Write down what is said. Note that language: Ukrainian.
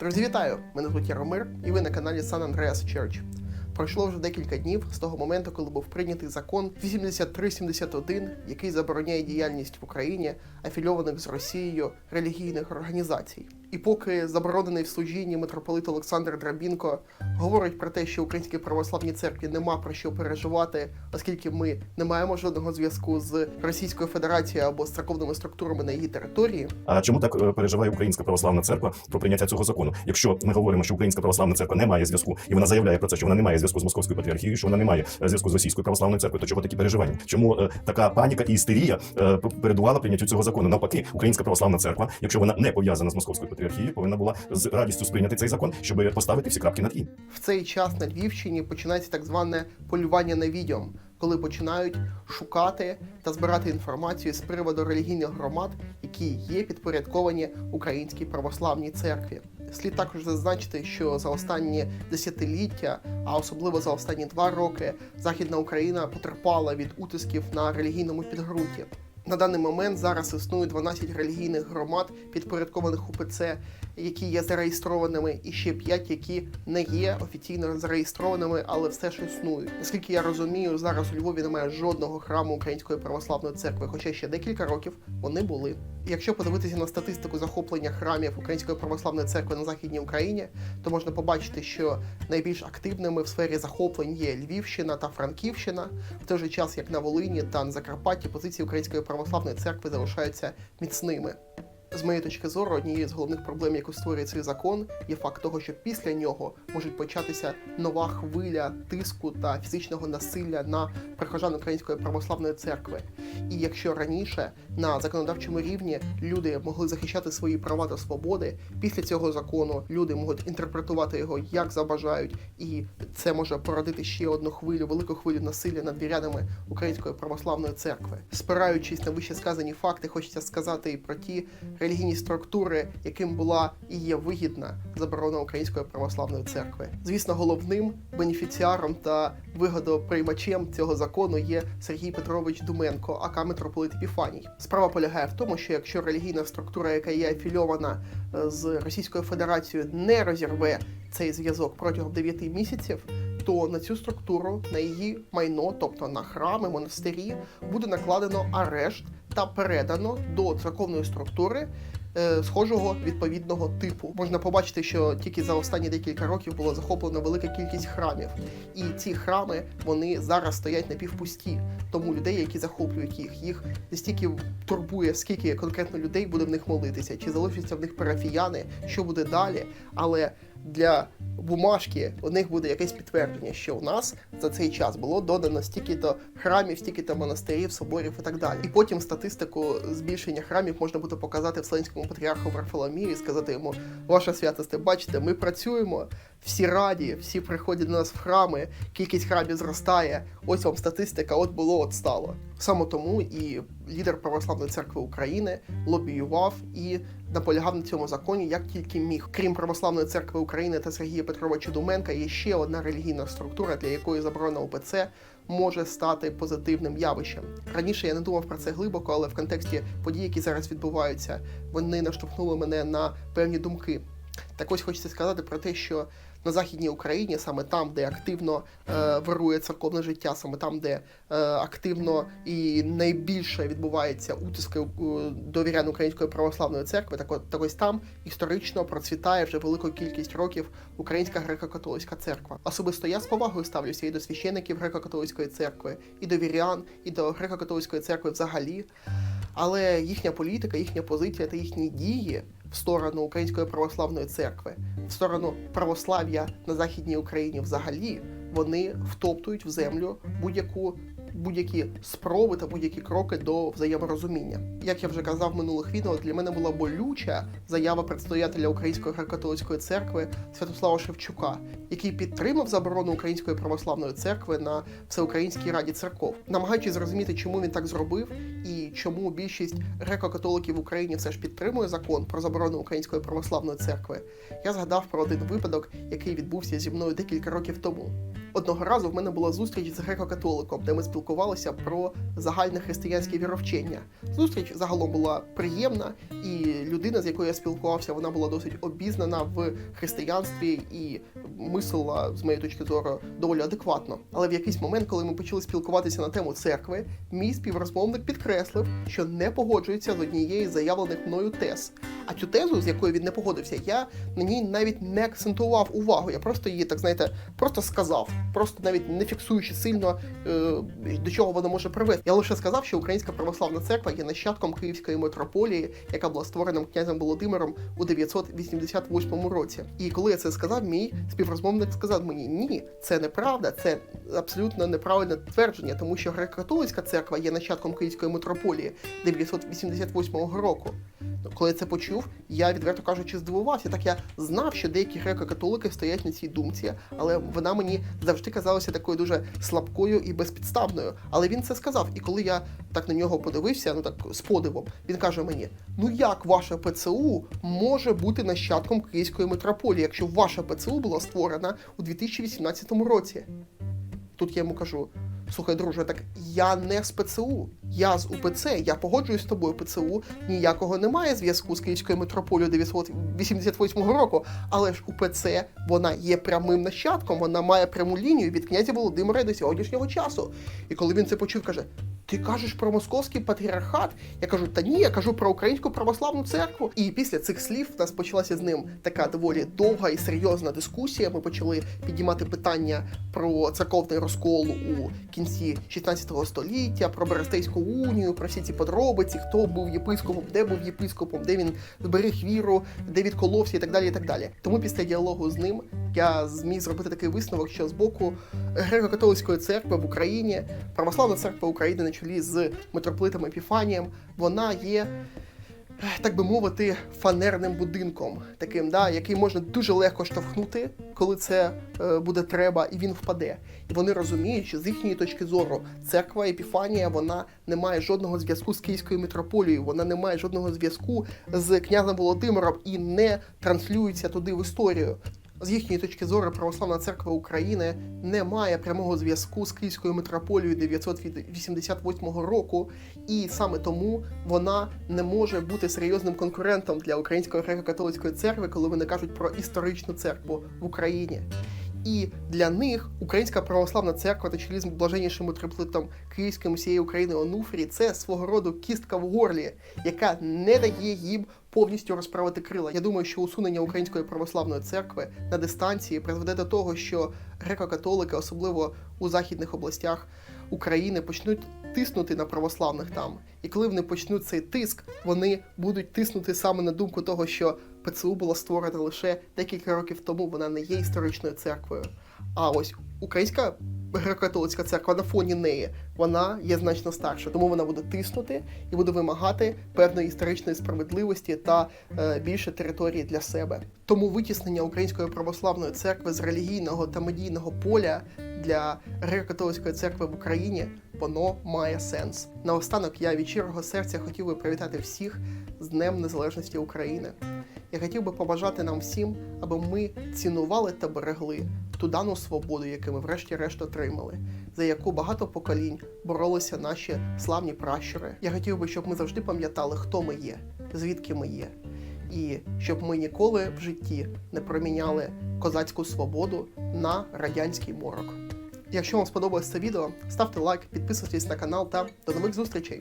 Друзі, вітаю! Мене звуть Яромир, і ви на каналі San Andreas Church. Пройшло вже декілька днів з того моменту, коли був прийнятий закон 8371, який забороняє діяльність в Україні афільованих з Росією релігійних організацій. І поки заборонений в служінні митрополит Олександр Драбінко говорить про те, що українській православній церкві нема про що переживати, оскільки ми не маємо жодного зв'язку з Російською Федерацією або з церковними структурами на її території, А чому так е, переживає Українська православна церква про прийняття цього закону? Якщо ми говоримо, що Українська православна церква не має зв'язку, і вона заявляє про це, що вона не має зв'язку з московською патріархією, що вона не має е, зв'язку з російською православною церквою, то чого такі переживання? Чому е, така паніка і істерія передувала прийняттю цього закону? Навпаки, Українська православна церква, якщо вона не пов'язана з московською патріархією, повинна була з радістю сприйняти цей закон, щоб поставити всі крапки над і. В цей час на Львівщині починається так зване полювання на відьом, коли починають шукати та збирати інформацію з приводу релігійних громад, які є підпорядковані Українській православній церкві. Слід також зазначити, що за останні десятиліття, а особливо за останні два роки, Західна Україна потерпала від утисків на релігійному підґрунті. На даний момент зараз існує 12 релігійних громад, підпорядкованих УПЦ, які є зареєстрованими, і ще 5, які не є офіційно зареєстрованими, але все ж існують. Наскільки я розумію, зараз у Львові немає жодного храму Української православної церкви, хоча ще декілька років вони були. Якщо подивитися на статистику захоплення храмів Української православної церкви на західній Україні, то можна побачити, що найбільш активними в сфері захоплень є Львівщина та Франківщина, в той же час як на Волині та на Закарпатті позиції Української православної церкви залишаються міцними. З моєї точки зору, однією з головних проблем, яку створює цей закон, є факт того, що після нього може початися нова хвиля тиску та фізичного насилля на прихожан Української православної церкви. І якщо раніше на законодавчому рівні люди могли захищати свої права та свободи, після цього закону люди можуть інтерпретувати його як забажають, і це може породити ще одну хвилю, велику хвилю насилля над вірянами Української православної церкви. Спираючись на вище сказані факти, хочеться сказати і про ті релігійні структури, яким була і є вигідна заборона Української православної церкви. Звісно, головним бенефіціаром та вигодоприймачем цього закону є Сергій Петрович Думенко, ака митрополит Епіфаній. Справа полягає в тому, що якщо релігійна структура, яка є афільована е, з Російською Федерацією, не розірве цей зв'язок протягом 9 місяців. То на цю структуру, на її майно, тобто на храми, монастирі, буде накладено арешт та передано до церковної структури е, схожого відповідного типу. Можна побачити, що тільки за останні декілька років було захоплено велика кількість храмів, і ці храми вони зараз стоять напівпусті. Тому людей, які захоплюють їх, їх не стільки турбує, скільки конкретно людей буде в них молитися, чи залишаться в них парафіяни, що буде далі. Але для бумажки у них буде якесь підтвердження, що у нас за цей час було додано стільки-то храмів, стільки-то монастирів, соборів і так далі. І потім статистику збільшення храмів можна буде показати Вселенському патріарху Варфоломію і сказати йому: Ваша святосте, бачите, ми працюємо, всі раді, всі приходять до нас в храми, кількість храмів зростає. Ось вам статистика, от було, от стало. Саме тому і лідер Православної церкви України лобіював і наполягав на цьому законі як тільки міг. Крім Православної церкви України та Сергія Петровича Думенка, є ще одна релігійна структура, для якої заборона УПЦ може стати позитивним явищем. Раніше я не думав про це глибоко, але в контексті подій, які зараз відбуваються, вони наштовхнули мене на певні думки. Так ось хочеться сказати про те, що на західній Україні, саме там, де активно е, вирує церковне життя, саме там, де е, активно і найбільше відбувається утиски е, до Української православної церкви, так, от, так ось там історично процвітає вже велику кількість років Українська греко-католицька церква. Особисто я з повагою ставлюся і до священиків греко-католицької церкви, і до вірян, і до греко-католицької церкви взагалі. Але їхня політика, їхня позиція та їхні дії в сторону Української православної церкви, в сторону православ'я на Західній Україні взагалі, вони втоптують в землю будь-яку. Будь-які спроби та будь-які кроки до взаєморозуміння. Як я вже казав в минулих відео, для мене була болюча заява предстоятеля Української греко-католицької церкви Святослава Шевчука, який підтримав заборону Української православної церкви на всеукраїнській раді церков, намагаючись зрозуміти, чому він так зробив і чому більшість греко-католиків в Україні все ж підтримує закон про заборону Української православної церкви. Я згадав про один випадок, який відбувся зі мною декілька років тому. Одного разу в мене була зустріч з греко-католиком, де ми спілкувалися про загальне християнське віровчення. Зустріч загалом була приємна, і людина, з якою я спілкувався, вона була досить обізнана в християнстві і мислила, з моєї точки зору, доволі адекватно. Але в якийсь момент, коли ми почали спілкуватися на тему церкви, мій співрозмовник підкреслив, що не погоджується з однієї з заявлених мною тез. А цю тезу, з якою він не погодився, я на ній навіть не акцентував увагу. Я просто її, так знаєте, просто сказав, просто навіть не фіксуючи сильно е, до чого воно може привести. Я лише сказав, що Українська православна церква є нащадком Київської митрополії, яка була створена князем Володимиром у 988 році. І коли я це сказав, мій співрозмовник сказав мені: ні, це неправда, це абсолютно неправильне твердження, тому що греко-католицька церква є нащадком Київської митрополії 988 року. Коли я це почув, я відверто кажучи, здивувався. Так я знав, що деякі греко-католики стоять на цій думці, але вона мені завжди казалася такою дуже слабкою і безпідставною. Але він це сказав. І коли я так на нього подивився, ну так з подивом, він каже мені: Ну як ваша ПЦУ може бути нащадком Київської митрополії, якщо ваша ПЦУ була створена у 2018 році? Тут я йому кажу: слухай, друже, так я не з ПЦУ, я з УПЦ, я погоджуюсь з тобою. ПЦУ ніякого немає зв'язку з Київською митрополією 988 року, але ж УПЦ вона є прямим нащадком, вона має пряму лінію від князя Володимира до сьогоднішнього часу. І коли він це почув, каже: Ти кажеш про московський патріархат? Я кажу, та ні, я кажу про українську православну церкву. І після цих слів в нас почалася з ним така доволі довга і серйозна дискусія. Ми почали підіймати питання про церковний розкол у кінці 16 століття, про Берестейську унію, про всі ці подробиці, хто був єпископом, де був єпископом, де він зберіг віру, де відколовся і так далі. і так далі. Тому після діалогу з ним я зміг зробити такий висновок, що з боку греко-католицької церкви в Україні, православна церква України на чолі з митрополитом Епіфанієм, вона є так би мовити, фанерним будинком, таким, да, який можна дуже легко штовхнути, коли це е, буде треба, і він впаде. І вони розуміють, що з їхньої точки зору церква Епіфанія вона не має жодного зв'язку з Київською митрополією, вона не має жодного зв'язку з князем Володимиром і не транслюється туди в історію. З їхньої точки зору, православна церква України не має прямого зв'язку з Київською митрополією 988 року, і саме тому вона не може бути серйозним конкурентом для Української греко-католицької церкви, коли вони кажуть про історичну церкву в Україні. І для них Українська православна церква та чолі з блаженнішим митрополитом Київським усієї України Онуфрій це свого роду кістка в горлі, яка не дає їм повністю розправити крила. Я думаю, що усунення Української православної церкви на дистанції призведе до того, що греко-католики, особливо у західних областях України, почнуть тиснути на православних там. І коли вони почнуть цей тиск, вони будуть тиснути саме на думку того, що ПЦУ була створена лише декілька років тому, вона не є історичною церквою. А ось українська греко-католицька церква на фоні неї вона є значно старша, тому вона буде тиснути і буде вимагати певної історичної справедливості та е, більше території для себе. Тому витіснення української православної церкви з релігійного та медійного поля для греко-католицької церкви в Україні воно має сенс. Наостанок я від щирого серця хотів би привітати всіх з Днем Незалежності України. Я хотів би побажати нам всім, аби ми цінували та берегли ту дану свободу, яку ми врешті-решт отримали, за яку багато поколінь боролися наші славні пращури. Я хотів би, щоб ми завжди пам'ятали, хто ми є, звідки ми є, і щоб ми ніколи в житті не проміняли козацьку свободу на радянський морок. Якщо вам сподобалось це відео, ставте лайк, підписуйтесь на канал та до нових зустрічей!